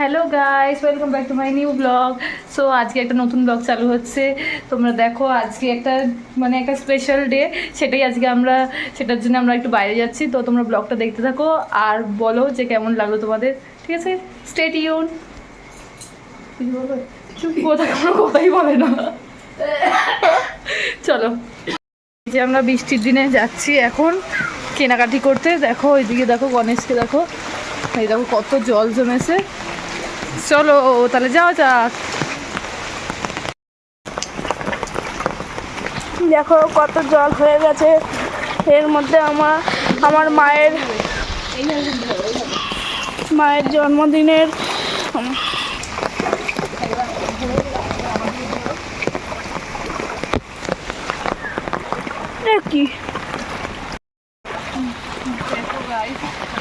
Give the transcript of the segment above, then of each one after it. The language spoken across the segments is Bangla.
Hello guys welcome back to my new blog so আজকে একটা নতুন ব্লগ চালু হচ্ছে। তোমরা দেখো, আজকে একটা মানে একটা স্পেশাল ডে সেটাই আজকে আমরা, সেটার জন্য আমরা একটু বাইরে যাচ্ছি। তো তোমরা ব্লগটা দেখতে থাকো আর বলো যে কেমন লাগল তোমাদের। ঠিক আছে? স্টেট ইউন কোথায়? কোনো কথাই বলে না। চলো। যে আমরা বৃষ্টির দিনে যাচ্ছি এখন কেনাকাটি করতে। দেখো, ওইদিকে দেখো, গণেশকে দেখো। এই দেখো, কত জল জমেছে। চলো তাহলে যাওয়া যাক। দেখো কত জল হয়ে গেছে। এর মধ্যে আমার আমার মায়ের মায়ের জন্মদিনের কি?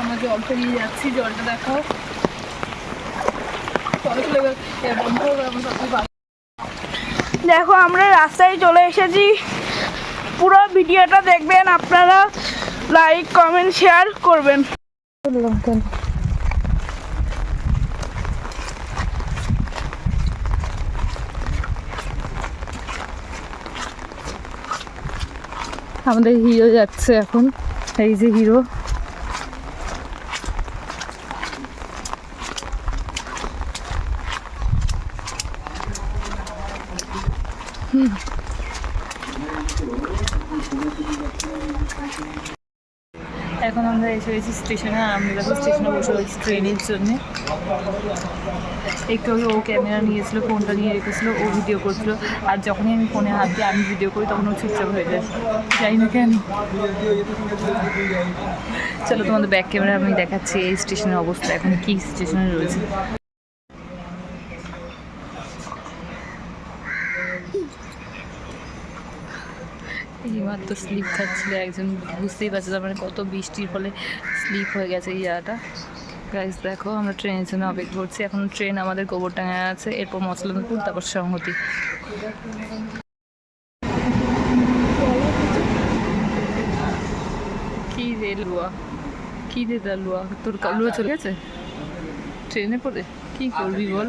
আমরা জল পেরিয়ে যাচ্ছি জলটা দেখো চলো চলে গেল বন্ধ হবে আমার সত্যি বাস দেখো, আমরা রাস্তায় চলে এসেছি। পুরো ভিডিওটা দেখবেন, আপনারা লাইক কমেন্ট শেয়ার করবেন। আমাদের হিরো যাচ্ছে এখন। এই যে হিরো এখন আমরা এসে গেছি স্টেশনে আমরা দেখো স্টেশনে বসে রয়েছি ট্রেনের জন্য। একটু আগে ও ক্যামেরা নিয়েছিল, ফোনটা নিয়ে রেখেছিল, ও ভিডিও করছিল। আর যখনই আমি ফোনে হাত দিয়ে আমি ভিডিও করি, তখন ও চুপচাপ হয়ে যায়। যাই না কেন? চলো তোমাদের ব্যাক ক্যামেরা আমি দেখাচ্ছি এই স্টেশনের অবস্থা, এখন কি স্টেশনে রয়েছে। এইমাত্র স্লিপ খাচ্ছিল একজন, বুঝতেই পারছে তার মানে কত বৃষ্টির ফলে স্লিপ হয়ে গেছে এই জায়গাটা। গাইজ দেখো, আমরা ট্রেনের জন্য অপেক্ষা করছি। এখন ট্রেন আমাদের গোবরডাঙ্গায় আছে, এরপর মসলামপুর তারপর সংহতি। কি রে লুয়া? কি রে দা লুয়া? তোর কালুয়া চলে গেছে? ট্রেনে পড়ে? কি করবি বল?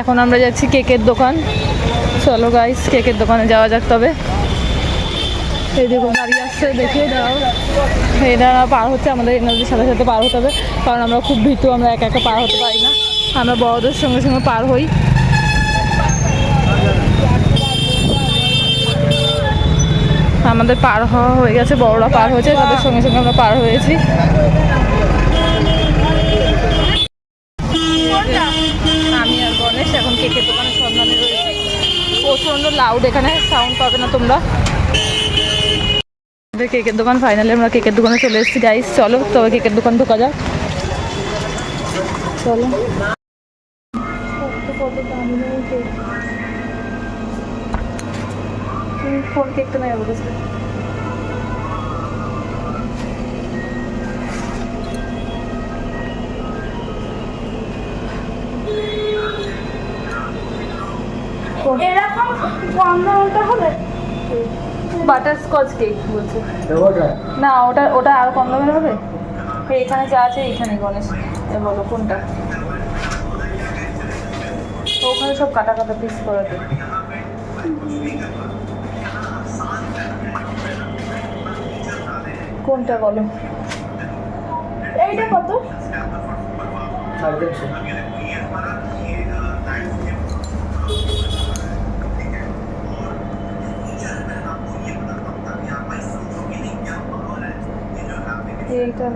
এখন আমরা যাচ্ছি কেকের দোকান। চলো গাইস কেকের দোকানে যাওয়া যাক তবে। এই দেখুন গাড়ি আসছে, দেখিয়ে দাও। এনারা পার হচ্ছে আমাদের এনাদের সাথে সাথে পার হতে হবে, কারণ আমরা খুব ভীতু, আমরা একা একা পার হতে পারি না। আমরা বড়দের সঙ্গে সঙ্গে পার হই। আমাদের পার হওয়া হয়ে গেছে, বড়রা পার হয়েছে, তাদের সঙ্গে সঙ্গে আমরা পার হয়েছি আমি আর গণেশ এখন কেকের দোকানে সন্ধানে রয়েছে? প্রচণ্ড লাউড এখানে সাউন্ড পাবে না তোমরা। কেকের দোকান ফাইনালি আমরা কেকের দোকানে চলে এসেছি। গাইস চলো, তবে কেকের দোকান ঢোকা যাক। চলো। কোন কেকটা নেই বলেছে এরকম কম দামটা হবে বাটার স্কচ কেক বলছে না ওটা ওটা আর কম দামের হবে এখানে যা আছে এইখানে গণেশ। এ বলো কোনটা? তো ওখানে সব কাটা কাটা পিস করাতে কোনটা বলো? এইটা কত? এইটা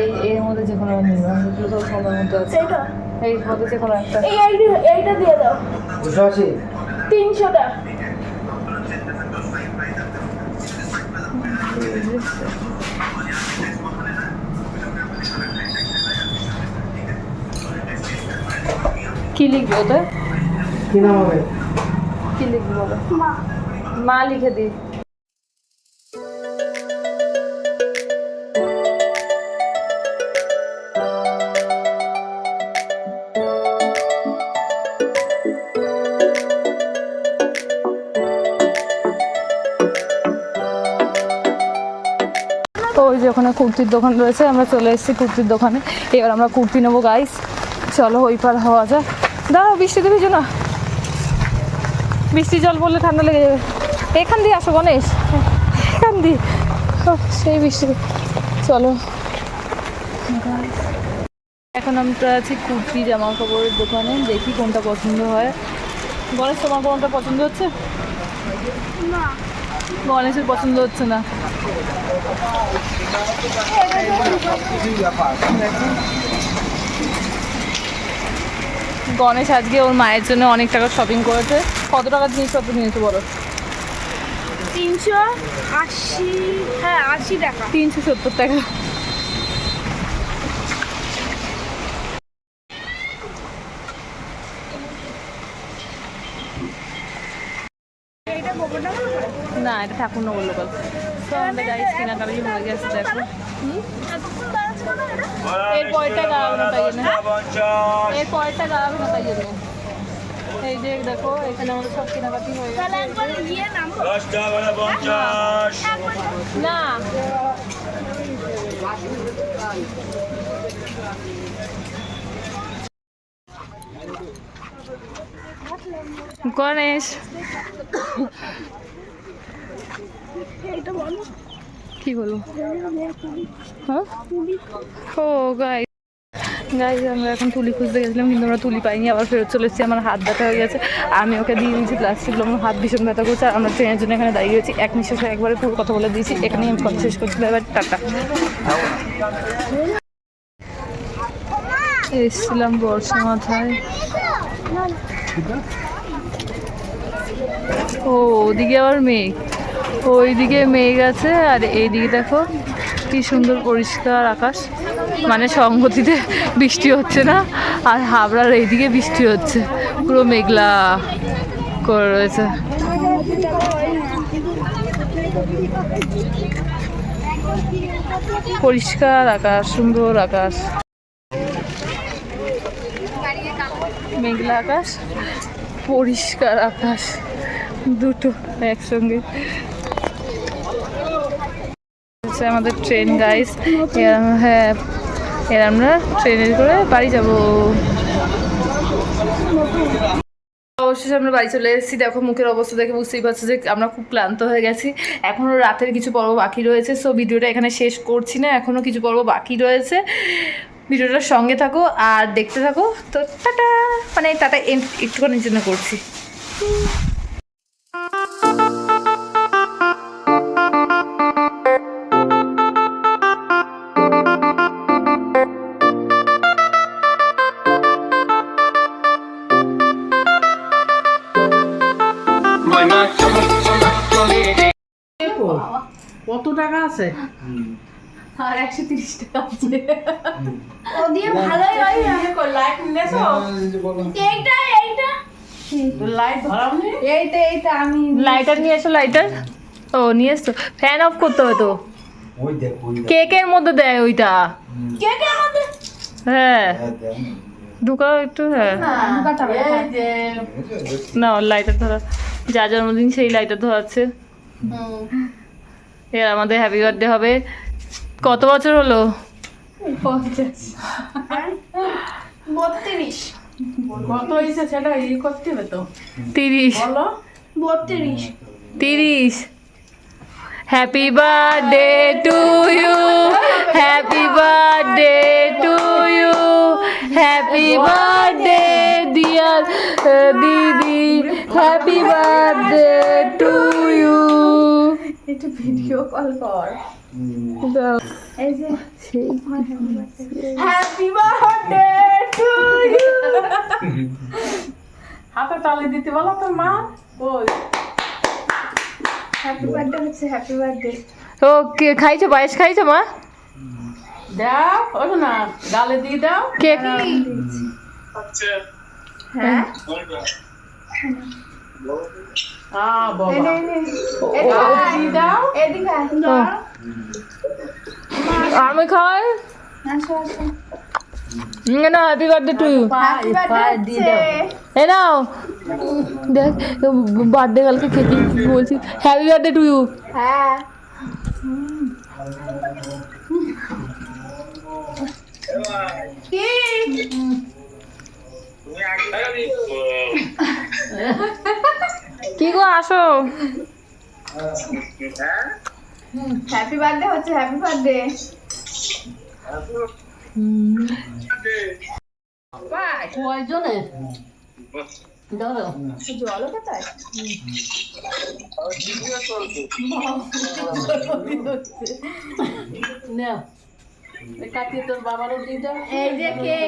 এই এর মধ্যে যে কোনো এগুলো তো আছে। এই মধ্যে যে কোনো একটা। এইটা দিয়ে দাও। তিনশোটা। কি লিখব ওটা? কি নাম হবে? কি লিখব বলো? মা। মা লিখে দিই। যে ওখানে কুর্তির দোকান রয়েছে, আমরা চলে এসেছি কুর্তির দোকানে। এবার আমরা কুর্তি নেব গাইস চলো, ওই পার হওয়া যায় দাঁড়াও বৃষ্টিতে ভিজো না বৃষ্টি জল পড়লে ঠান্ডা লেগে যাবে। এখান দিয়ে আসো, গণেশ। এখান দিয়ে। সেই বৃষ্টি। চলো। এখন আমরা আছি কুর্তি জামা কাপড়ের দোকানে। দেখি কোনটা পছন্দ হয়। গণেশ, তোমার কোনটা পছন্দ হচ্ছে? না। গণেশের পছন্দ হচ্ছে না। গণেশ আজকে ওর মায়ের জন্য অনেক টাকা শপিং করেছে। কত টাকার জিনিসপত্র নিয়েছে বলো? তিনশো আশি হ্যাঁ আশি টাকা। তিনশো সত্তর টাকা এইটা গোবরটা মনে করে না এটা ঠাকুর নগর লোকাল তো আমাদের গাড়ি কেনাকাটি হয়ে গেছে দেখো। এর পরেরটা গাড়াবে না তাই জন্য। এর পরেরটা গাড়াবে না তাই জন্য। এই যে দেখো এখানে আমাদের সব কেনাকাটি হয়ে গেছে। না। গণেশ। কি বলব? হ্যাঁ? ও গাই গাই আমরা এখন তুলি খুঁজতে গেছিলাম, কিন্তু আমরা তুলি পাইনি, আবার ফেরত চলে এসেছি, আমার হাত ব্যথা হয়ে গেছে। আমি ওকে দিয়ে দিয়েছি প্লাস্টিকগুলো আমার হাত ভীষণ ব্যথা করছে, আর আমরা ট্রেনের জন্য এখানে দাঁড়িয়ে রয়েছি। এক নিঃশ্বাসে একবারে পুরো কথা বলে দিয়েছি এখানেই আমি কথা শেষ করছিলাম এবার টাটা। এসেছিলাম বর্ষা মাথায়। ও, ওদিকে আবার মেঘ। ওইদিকে মেঘ আছে আর এইদিকে দেখো কি সুন্দর পরিষ্কার আকাশ। মানে সংগতিতে বৃষ্টি হচ্ছে না, আর হাবড়ার এইদিকে বৃষ্টি হচ্ছে। পুরো মেঘলা করে রয়েছে। পরিষ্কার আকাশ, সুন্দর আকাশ। মেঘলা আকাশ, পরিষ্কার আকাশ। দুটো একসঙ্গে। হচ্ছে আমাদের ট্রেন গাইস হ্যাঁ এর আমরা ট্রেনে করে বাড়ি যাব। অবশেষে আমরা বাড়ি চলে এসেছি। দেখো, মুখের অবস্থা দেখে বুঝতেই পারছ যে আমরা খুব ক্লান্ত হয়ে গেছি। এখনও রাতের কিছু পর্ব বাকি রয়েছে সো ভিডিওটা এখানে শেষ করছি না। এখনও কিছু পর্ব বাকি রয়েছে। ভিডিওটার সঙ্গে থাকো আর দেখতে থাকো। তো টাটা! মানে টাটা একটুখানির জন্য করছি। কত টাকা আছে? আর একশো তিরিশ টাকা আছে। ও দিয়ে ভালোই হয়। লাইট নিয়েছো এইটা এইটা। লাইট ধরাওনি এইটা এইটা আমি লাইটার নিয়ে এসো লাইটার। ও নিয়ে এসছো ফ্যান অফ করতে হবে তো। কেকের মধ্যে দেয় ওইটা। হ্যাঁ। হ্যাঁ, ঢুকাও একটু হ্যাঁ। না লাইটার ধরা যা জন্মদিন সেই লাইটার ধরাচ্ছে। এর আমাদের হ্যাপি বার্থডে হবে। কত বছর হলো? বত্রিশ। কত হয়েছে সেটা ই করতে হবে তো। তিরিশ। বলো। বত্রিশ। তিরিশ। Happy birthday to you happy birthday to you happy birthday dear দিদি happy birthday to video call কর। এই যে হ্যাপি বার্থডে টু ইউ হাতে তালি দিতে বলো তোর মা। ওই। হ্যাপি বার্থডে হচ্ছে হ্যাপি বার্থডে ও কে খাইছো পায়েস খাইছো মা? দাও ওঠো না গালে দিয়ে দাও। কেক হ্যাঁ। আমি খাওয়াই না হ্যাপি বার্থডে টু ইউ এ নাও। দেখ বার্থডে কালকে খেতে বলছি। হ্যাপি বার্থডে টু ইউ হ্যাঁ। কি? কি গো আসো। হ্যাপি বার্থডে হচ্ছে হ্যাপি বার্থডে কয়জনে? জলও কোথায়? কাটিয়ে তোর বাবারও দিয়ে এই যে কেক